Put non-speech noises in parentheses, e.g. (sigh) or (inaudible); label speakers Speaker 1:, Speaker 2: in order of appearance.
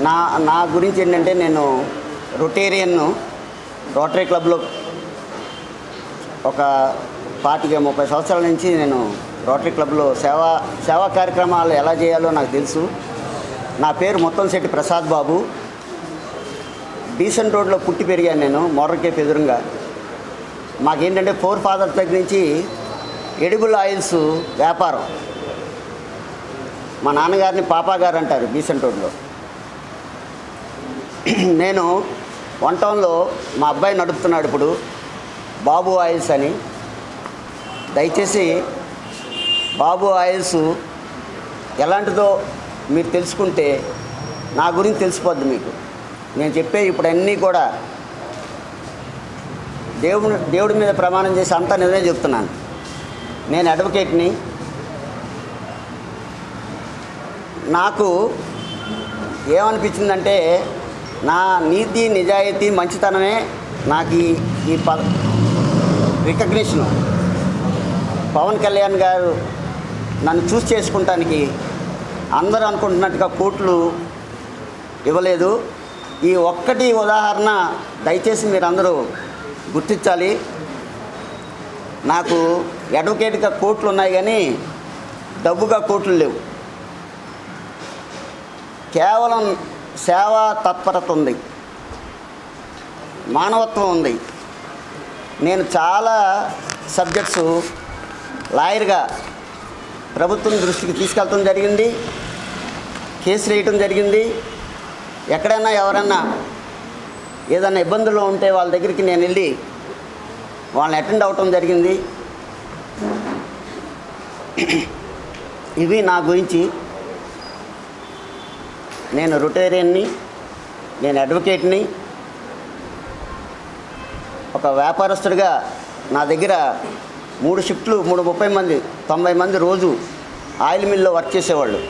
Speaker 1: నా నా గురించి ఏంటంటే నేను రొటేరియన్ను రోటరీ క్లబ్లో ఒక పాతిక ముప్పై సంవత్సరాల నుంచి నేను రోటరీ క్లబ్లో సేవా సేవా కార్యక్రమాలు ఎలా చేయాలో నాకు తెలుసు. నా పేరు మొత్తం శెట్టి ప్రసాద్ బాబు. డీసెంట్ రోడ్లో పుట్టి పెరిగాను నేను మోడర్కేప్ ఎదురుగా. మాకేంటంటే ఫోర్ ఫాదర్స్ దగ్గర నుంచి ఎడిబుల్ ఆయిల్స్ వ్యాపారం. మా నాన్నగారిని పాపా గారు అంటారు డీసెంట్ రోడ్లో. (clears throat) నేను వన్ టౌన్లో మా అబ్బాయి నడుపుతున్నాడు ఇప్పుడు బాబు ఆయిల్స్ అని. దయచేసి బాబు ఆయిల్స్ ఎలాంటిదో మీరు తెలుసుకుంటే నా గురించి తెలిసిపోద్ది మీకు. నేను చెప్పే ఇప్పుడు అన్నీ కూడా దేవుడు దేవుడి మీద ప్రమాణం చేసి అంతా నిజమే చెప్తున్నాను. నేను అడ్వకేట్ని. నాకు ఏమనిపించిందంటే నా నీతి నిజాయితీ మంచితనమే నాకు ఈ ప రికగ్నిషన్ పవన్ కళ్యాణ్ గారు నన్ను చూస్ చేసుకుంటానికి అందరూ అనుకుంటున్నట్టుగా కోట్లు ఇవ్వలేదు. ఈ ఒక్కటి ఉదాహరణ దయచేసి మీరందరూ గుర్తించాలి. నాకు అడ్వకేట్గా కోట్లు ఉన్నాయి కానీ డబ్బుగా కోట్లు లేవు. కేవలం సేవా తత్పరత ఉంది. మానవత్వం ఉంది. నేను చాలా సబ్జెక్ట్స్ లాయర్గా ప్రభుత్వం దృష్టికి తీసుకెళ్ళటం జరిగింది. కేసు వేయటం జరిగింది. ఎక్కడైనా ఎవరైనా ఏదైనా ఇబ్బందులు ఉంటే వాళ్ళ దగ్గరికి నేను వెళ్ళి వాళ్ళని అటెండ్ అవ్వటం జరిగింది. ఇవి నా గురించి నేను రుటేరియన్ని నేను అడ్వకేట్ని ఒక వ్యాపారస్తుడిగా నా దగ్గర మూడు షిఫ్ట్లు మూడు ముప్పై మంది తొంభై మంది రోజు ఆయిల్ మిల్లో వర్క్ చేసేవాళ్ళు.